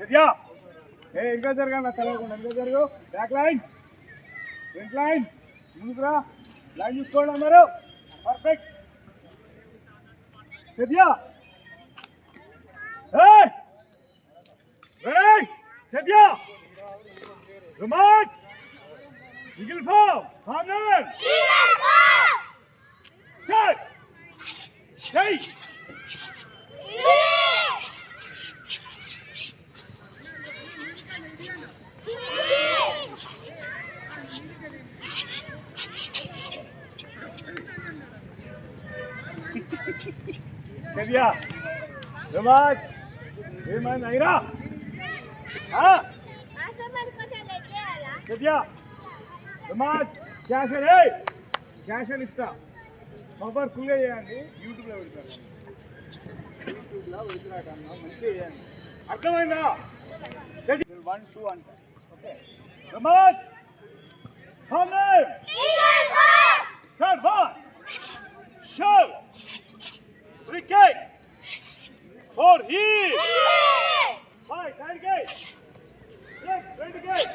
సత్యా ఏ ఇంకా జరగా నా తెలవకుండా ఇంకా జరుగు. బ్యాక్ లైన్ ఫ్రంట్ లైన్ ముందుకురా లైన్ చూసుకోండి అందరూ. Perfect Satya Satya remote Eagle form, corner, start, say, Satya remote ఏమైనా అయిరా असं पण कसं लेके आला సత్యా రిమోట్ క్యాష్ ఏ క్యాష్ అని ఇస్తా మొబైల్ ఫుల్గా చేయండి యూట్యూబ్లో పెడతాను యూట్యూబ్లో పెడుతున్నా మంచిగా చేయండి అర్థమైందా వన్ టూ అంట okay remote common Third one. Show. Free kick. Four heel. Five. Side kick. Six. Front kick.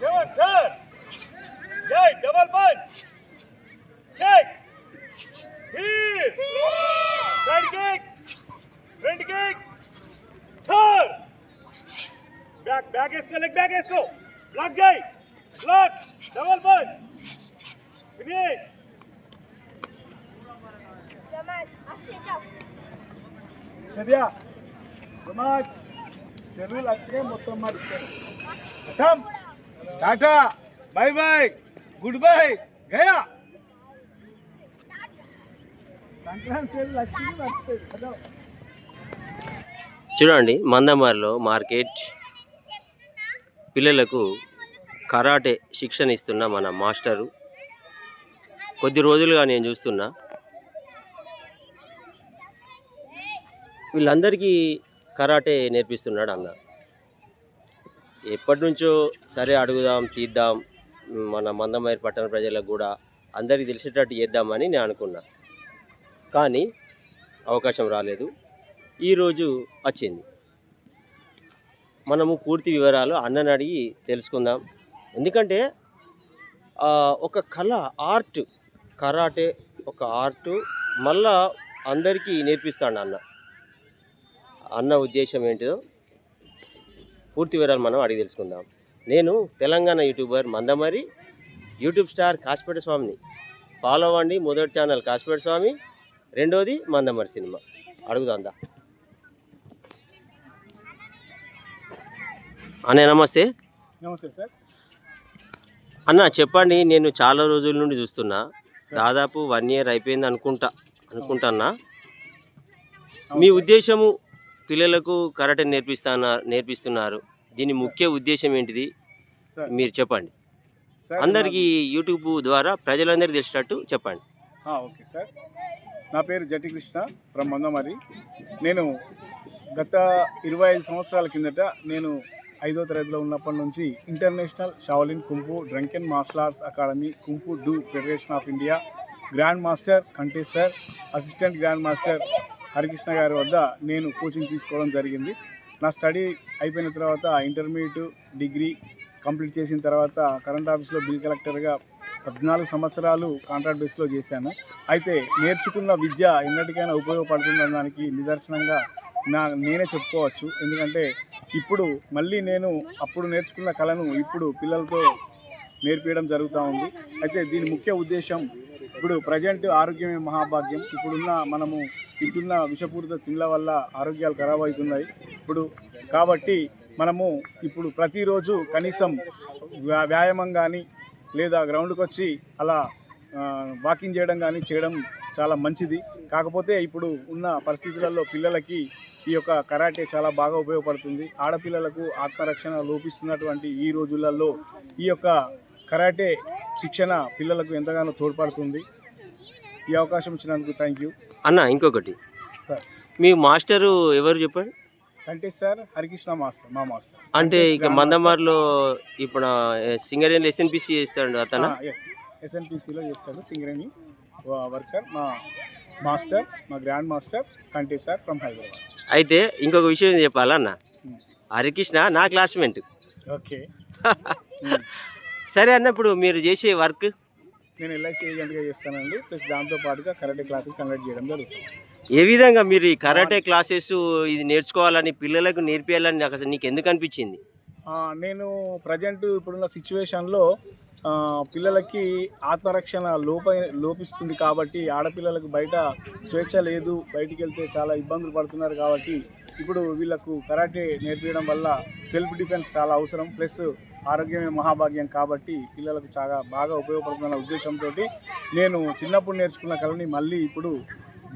Seven. Sir. Eight. Double punch. Kick. Heel. Side kick. Front kick. Third. Back. Back इसको leg back इसको. Block जाए. Block. Double punch. Finish. చర్య tata bye bye good boy Gaya చూడండి మందమారిలో market పిల్లలకు karate శిక్షణ ఇస్తున్న మన మాస్టరు. కొద్ది రోజులుగా నేను చూస్తున్నా. వీళ్ళందరికీ కరాటే నేర్పిస్తున్నాడు అన్న. ఎప్పటి నుంచో సరే అడుగుదాం తీద్దాం మన మందమైరు పట్టణ ప్రజలకు కూడా అందరికీ తెలిసేటట్టు చేద్దామని నేను అనుకున్నా. కానీ అవకాశం రాలేదు. ఈరోజు వచ్చింది. మనము పూర్తి వివరాలు అన్నని అడిగి తెలుసుకుందాం. ఎందుకంటే ఒక కళ ఆర్ట్ కరాటే ఒక ఆర్టు మళ్ళా అందరికీ నేర్పిస్తాడు అన్న. అన్న ఉద్దేశం ఏంటిదో పూర్తి వివరాలు మనం అడిగి తెలుసుకుందాం. నేను Telangana YouTuber Mandamarri YouTube star Kasipet స్వామిని. ఫాలో అవ్వండి మొదటి ఛానల్ కాసిపేట స్వామి రెండోది మందమరి సినిమా. అడుగుదాందా అనే నమస్తే. నమస్తే సార్. అన్న చెప్పండి నేను చాలా రోజుల నుండి చూస్తున్నా. దాదాపు వన్ ఇయర్ అయిపోయింది అనుకుంటా అనుకుంటున్నా మీ ఉద్దేశము పిల్లలకు కరాటే నేర్పిస్తాన నేర్పిస్తున్నారు. దీని ముఖ్య ఉద్దేశం ఏంటిది? సార్. మీరు చెప్పండి. సార్ అందరికీ యూట్యూబ్ ద్వారా ప్రజలందరికీ తెలిసేటట్టు చెప్పండి. Okay sir. నా పేరు జటి కృష్ణ ఫ్రమ్ మందమరి. నేను గత ఇరవై ఐదు సంవత్సరాల కిందట నేను ఐదో తరగతిలో ఉన్నప్పటి నుంచి international Shaolin kung fu drunken martial arts academy kung fu do federation of India grand master contester assistant grand master Harikrishna గారి వద్ద నేను కోచింగ్ తీసుకోవడం జరిగింది. నా స్టడీ అయిపోయిన తర్వాత ఇంటర్మీడియట్ డిగ్రీ కంప్లీట్ చేసిన తర్వాత కరెంట్ ఆఫీస్లో బిల్ కలెక్టర్గా పద్నాలుగు సంవత్సరాలు కాంట్రాక్ట్ బేస్లో చేశాను. అయితే నేర్చుకున్న విద్య ఎన్నటికైనా ఉపయోగపడుతుందన్న దానికి నిదర్శనంగా నా నేనే చెప్పుకోవచ్చు. ఎందుకంటే ఇప్పుడు మళ్ళీ నేను అప్పుడు నేర్చుకున్న కళను ఇప్పుడు పిల్లలతో నేర్పించడం జరుగుతూ ఉంది. అయితే దీని ముఖ్య ఉద్దేశం ఇప్పుడు ప్రజెంట్ ఆరోగ్యమే మహాభాగ్యం. ఇప్పుడున్న మనము తింటున్న విషపూరిత తిండ్ల వల్ల ఆరోగ్యాలు ఖరాబ్ అవుతున్నాయి. ఇప్పుడు కాబట్టి మనము ఇప్పుడు ప్రతిరోజు కనీసం వ్యాయామం కానీ లేదా గ్రౌండ్కి వచ్చి అలా వాకింగ్ చేయడం కానీ చేయడం చాలా మంచిది. కాకపోతే ఇప్పుడు ఉన్న పరిస్థితులలో పిల్లలకి ఈ యొక్క కరాటే చాలా బాగా ఉపయోగపడుతుంది. ఆడపిల్లలకు ఆత్మరక్షణ లోపిస్తున్నటువంటి ఈ రోజులలో ఈ యొక్క కరాటే శిక్షణ పిల్లలకు ఎంతగానో తోడ్పడుతుంది. ఈ అవకాశం ఇచ్చినందుకు థ్యాంక్ యూ అన్న ఇంకొకటి. సార్. మీ మాస్టరు ఎవరు చెప్పండి? అంటే సార్ హరికృష్ణ మాస్టర్ మా మాస్టర్. అంటే ఇక మందమారిలో ఇప్పుడు సింగరేణి ఎస్ఎన్పిసి చేస్తాడు అతను? ఎస్ ఎస్ఎన్పిసిలో చేస్తాడు సింగరేణి వర్కర్ మా మాస్టర్ మా గ్రాండ్ మాస్టర్ కంటి సార్ ఫ్రమ్ హైదరాబాద్. అయితే ఇంకొక విషయం చెప్పాలన్న హరికృష్ణ నా క్లాస్మేట్ ఓకే సరే అన్న ఇప్పుడు మీరు చేసే వర్క్? నేను ఎల్ఐసి ఏజెంట్గా చేస్తానండి. ప్లస్ దాంతో పాటుగా కరాటే క్లాసులు కండక్ట్ చేయడం జరుగుతుంది. ఏ విధంగా మీరు ఈ కరాటే క్లాసెస్ ఇది నేర్చుకోవాలని పిల్లలకు నేర్పియాలని నాకు అసలు నీకు ఎందుకు అనిపించింది? నేను ప్రజెంట్ ఇప్పుడున్న సిచ్యువేషన్లో పిల్లలకి ఆత్మరక్షణ లోప లోపిస్తుంది కాబట్టి ఆడపిల్లలకు బయట స్వేచ్ఛ లేదు. బయటికి వెళ్తే చాలా ఇబ్బందులు పడుతున్నారు కాబట్టి ఇప్పుడు వీళ్ళకు కరాటే నేర్పించడం వల్ల సెల్ఫ్ డిఫెన్స్ చాలా అవసరం. ప్లస్ ఆరోగ్యమే మహాభాగ్యం కాబట్టి పిల్లలకు చాలా బాగా ఉపయోగపడుతున్న ఉద్దేశంతో నేను చిన్నప్పుడు నేర్చుకున్న కళని మళ్ళీ ఇప్పుడు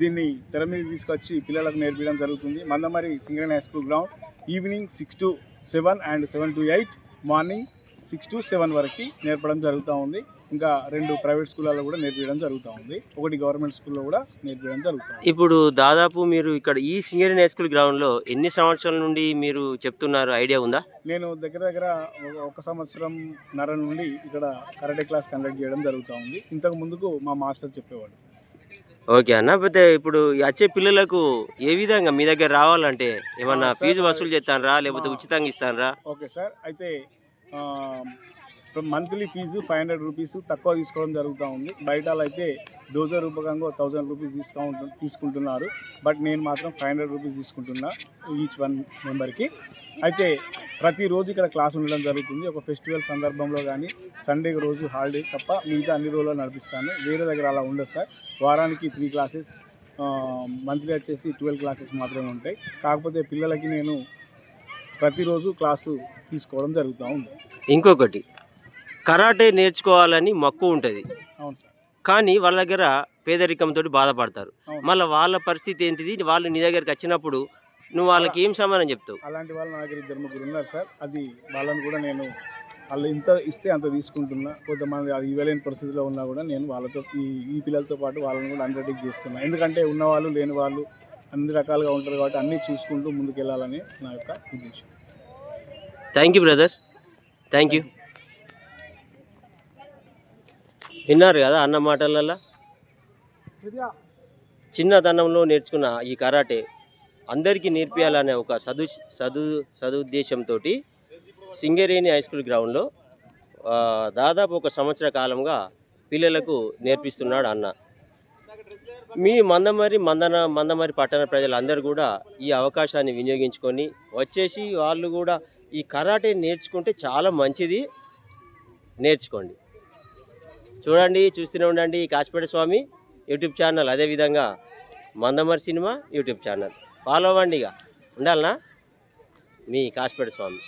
దీన్ని తెర మీద తీసుకొచ్చి పిల్లలకు నేర్పించడం జరుగుతుంది. Mandamarri Singareni high school ground evening six to seven and seven to eight morning six to seven వరకు నేర్పడం జరుగుతూ ఉంది. ఇంకా రెండు ప్రైవేట్ స్కూళ్ళలో కూడా నేర్పించడం జరుగుతూ ఉంది. ఒకటి గవర్నమెంట్ స్కూల్లో కూడా నేర్పించడం జరుగుతుంది ఇప్పుడు దాదాపు మీరు ఇక్కడ ఈ సింగరేణి హై స్కూల్ గ్రౌండ్లో ఎన్ని సంవత్సరాల నుండి మీరు చెప్తున్నారు? ఐడియా ఉందా? నేను దగ్గర దగ్గర ఒక- సంవత్సరం నర నుండి ఇక్కడ కరాటే క్లాస్ కండక్ట్ చేయడం జరుగుతూ ఉంది. ఇంతకు ముందుకు మా మాస్టర్ చెప్పేవాడు. ఓకే అన్న అయితే ఇప్పుడు వచ్చే పిల్లలకు ఏ విధంగా మీ దగ్గర రావాలంటే ఏమన్నా ఫీజు వసూలు చేస్తానరా లేకపోతే ఉచితంగా ఇస్తానరా? ఓకే సార్ అయితే monthly fee five hundred rupees తక్కువ తీసుకోవడం జరుగుతూ ఉంది. బయట అయితే డోజర్ రూపకంగా థౌజండ్ రూపీస్ డిస్కౌంట్ తీసుకుంటున్నారు. బట్ నేను మాత్రం ఫైవ్ హండ్రెడ్ రూపీస్ తీసుకుంటున్నా ఈచ్ వన్ మెంబర్కి. అయితే ప్రతిరోజు ఇక్కడ క్లాస్ ఉండడం జరుగుతుంది. ఒక ఫెస్టివల్ సందర్భంలో కానీ సండే రోజు హాలిడే తప్ప మిగతా అన్ని రోజులు నడిపిస్తాను. వేరే దగ్గర అలా ఉండదు సార్. వారానికి త్రీ క్లాసెస్ మంత్లీ వచ్చేసి ట్వెల్వ్ క్లాసెస్ మాత్రమే ఉంటాయి. కాకపోతే పిల్లలకి నేను ప్రతిరోజు క్లాసు తీసుకోవడం జరుగుతూ ఉంది. ఇంకొకటి కరాటే నేర్చుకోవాలని మక్కువ ఉంటుంది. అవును సార్. కానీ వాళ్ళ దగ్గర పేదరికంతో బాధపడతారు. మళ్ళీ వాళ్ళ పరిస్థితి ఏంటిది? వాళ్ళు నీ దగ్గరికి వచ్చినప్పుడు నువ్వు వాళ్ళకి ఏం సమాధానం చెప్తావు? అలాంటి వాళ్ళు నా దగ్గర ఇద్దరు ముగ్గురు ఉన్నారు సార్. అది వాళ్ళని కూడా నేను వాళ్ళు ఇంత ఇస్తే అంత తీసుకుంటున్నా. కొంతమంది అది ఇవ్వలేని పరిస్థితిలో ఉన్నా కూడా నేను వాళ్ళతో ఈ ఈ పిల్లలతో పాటు వాళ్ళని కూడా అండర్టేక్ చేస్తున్నా. ఎందుకంటే ఉన్నవాళ్ళు లేని వాళ్ళు అన్ని రకాలుగా ఉంటారు కాబట్టి అన్నీ చూసుకుంటూ ముందుకెళ్ళాలని నా యొక్క ఉద్దేశం. Thank you brother thank you విన్నారు కదా అన్న మాటలల్లా? చిన్నతనంలో నేర్చుకున్న ఈ కరాటే అందరికీ నేర్పియాలనే ఒక సదు సదు సదుద్దేశంతో సింగరేణి హై స్కూల్ గ్రౌండ్లో దాదాపు ఒక సంవత్సర కాలంగా పిల్లలకు నేర్పిస్తున్నాడు అన్న. మీ మందమరి మందన మందమరి పట్టణ ప్రజలందరూ కూడా ఈ అవకాశాన్ని వినియోగించుకొని వచ్చేసి వాళ్ళు కూడా ఈ కరాటే నేర్చుకుంటే చాలా మంచిది. నేర్చుకోండి. చూడండి చూస్తూనే ఉండండి కాశపేట స్వామి యూట్యూబ్ ఛానల్. అదేవిధంగా Mandamarri cinema YouTube channel. Follow అవ్వండి ఇక. ఉండాలనా? మీ కాశపేట స్వామి.